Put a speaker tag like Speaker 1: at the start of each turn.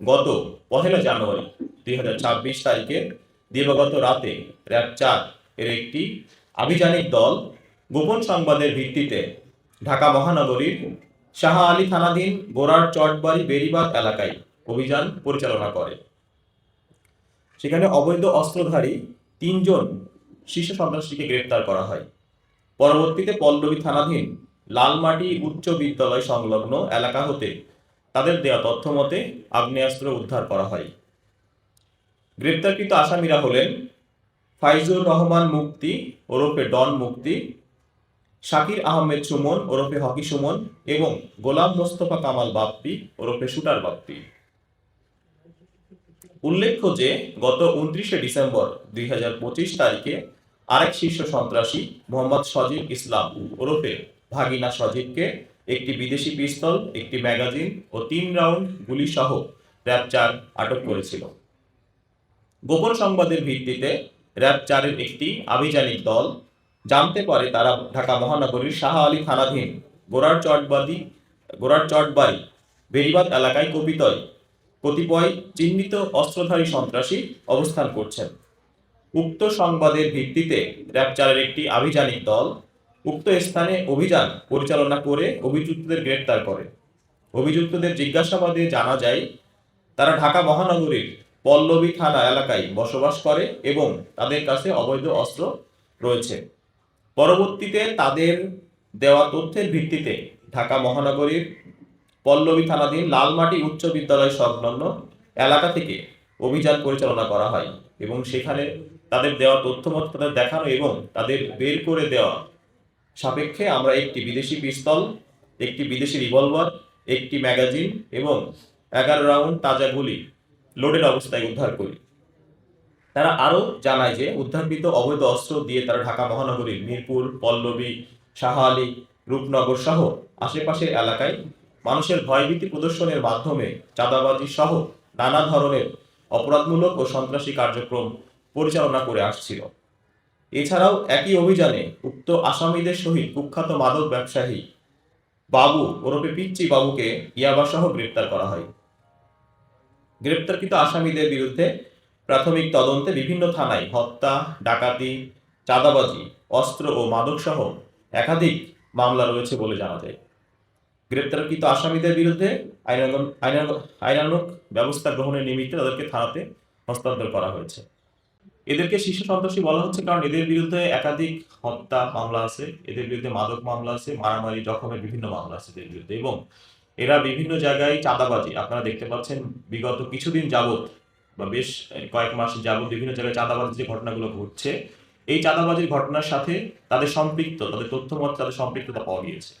Speaker 1: গত পহেলা জানুয়ারি দুই হাজার ছাব্বিশ তারিখে দিবাগত রাতে র্যাব চার এর একটি আভিযানিক দল গোপন সংবাদের ভিত্তিতে ঢাকা মহানগরীর শাহ আলী থানাধীন গোড়ার চটবাড়ি বেরিবাদ এলাকায় অভিযান পরিচালনা করে। সেখানে অবৈধ অস্ত্রধারী তিনজন শীর্ষ সন্ত্রাসীকে গ্রেপ্তার করা হয়। পরবর্তীতে পল্লবী থানাধীন লালমাটি উচ্চ বিদ্যালয় সংলগ্ন এলাকা হতে তাদের দেওয়া তথ্য মতে আগ্নেয়াস্ত্র উদ্ধার করা হয়। গ্রেপ্তারকৃত আসামিরা হলেন ফাইজুর রহমান মুক্তি ওরফে ডন মুক্তি, শাকির আহমেদ সুমন ওরফে হকি সুমন এবং গোলাম মোস্তফা কামাল বাপ্পি ওরফে শুটার বাপ্পি। উল্লেখ্য যে, গত উনত্রিশে ডিসেম্বর দুই হাজার পঁচিশ তারিখে আরেক শীর্ষ সন্ত্রাসী মোহাম্মদ সজিব ইসলাম ওরফে ভাগিনা সজীবকে একটি বিদেশি পিস্তল, একটি ম্যাগাজিন ও তিন রাউন্ড গুলি সহ র্যাব চার আটক করেছিল। গোপন সংবাদের ভিত্তিতে র্যাব চারের একটি আভিযানিক দল জানতে পারে তারা ঢাকা মহানগরীর শাহ আলী থানাধীন গোড়ার চটবাদি গোড়ার চটবাড়ি বেরিবাদ এলাকায় কবিতয় কতিপয় চিহ্নিত অস্ত্রধারী সন্ত্রাসী অবস্থান করছেন। উক্ত সংবাদের ভিত্তিতে র্যাবচারের একটি আভিযানিক দল উক্ত স্থানে অভিযান পরিচালনা করে অভিযুক্তদের গ্রেপ্তার করে। অভিযুক্তদের জিজ্ঞাসাবাদে জানা যায়, তারা ঢাকা মহানগরীর পল্লবী থানা এলাকায় বসবাস করে এবং তাদের কাছে অবৈধ অস্ত্র রয়েছে। পরবর্তীতে তাদের দেওয়া তথ্যের ভিত্তিতে ঢাকা মহানগরীর পল্লবী থানাধীন লালমাটি উচ্চ বিদ্যালয় সংলগ্ন এলাকা থেকে অভিযান পরিচালনা করা হয় এবং সেখানে তাদের দেওয়া তথ্য মতো তাদের দেখানো এবং তাদের বের করে দেওয়া সাপেক্ষে আমরা একটি বিদেশি পিস্তল, একটি বিদেশি রিভলভার, একটি ম্যাগাজিন এবং এগারো রাউন্ড তাজা গুলি লোডের অবস্থায় উদ্ধার করি। তারা আরও জানায় যে উদ্ধারকৃত অবৈধ অস্ত্র দিয়ে তারা ঢাকা মহানগরীর মিরপুর, পল্লবী শাহালি রূপনগর সহ আশেপাশের এলাকায় মানুষের ভয়ভীতি প্রদর্শনের মাধ্যমে চাঁদাবাজি সহ নানা ধরনের অপরাধমূলক ও সন্ত্রাসী কার্যক্রম পরিচালনা করে আসছিল। এছাড়াও একই অভিযানে উক্ত আসামিদের সহিত কুখ্যাত মাদক ব্যবসায়ী বাবু ওরফে পিচ্চি বাবুকে ইয়াবাসহ গ্রেপ্তার করা হয়। গ্রেপ্তারকৃত আসামিদের বিরুদ্ধে প্রাথমিক তদন্তে বিভিন্ন থানায় হত্যা, ডাকাতি, চাঁদাবাজি, অস্ত্র ও মাদকসহ একাধিক মামলা রয়েছে বলে জানা যায়। গ্রেপ্তারকৃত আসামিদের বিরুদ্ধে আইনানুগ ব্যবস্থা গ্রহণের নিমিত্তে তাদেরকে থানাতে হস্তান্তর করা হয়েছে। এদেরকে শীর্ষ সন্ত্রাসী বলা হচ্ছে কারণ এদের বিরুদ্ধে একাধিক হত্যা মামলা আছে, এদের বিরুদ্ধে মাদক মামলা আছে, মারামারি, জখমের বিভিন্ন মামলা আছে এদের বিরুদ্ধে। এবং এরা বিভিন্ন জায়গায় চাঁদাবাজি। আপনারা দেখতে পাচ্ছেন, বিগত কিছুদিন যাবত বা বেশ কয়েক মাস যাবত বিভিন্ন জায়গায় চাঁদাবাজির যে ঘটনাগুলো ঘটছে, এই চাঁদাবাজির ঘটনার সাথে তাদের সম্পৃক্ত, তাদের তথ্য মতে তাদের সম্পৃক্ততা পাওয়া গিয়েছে।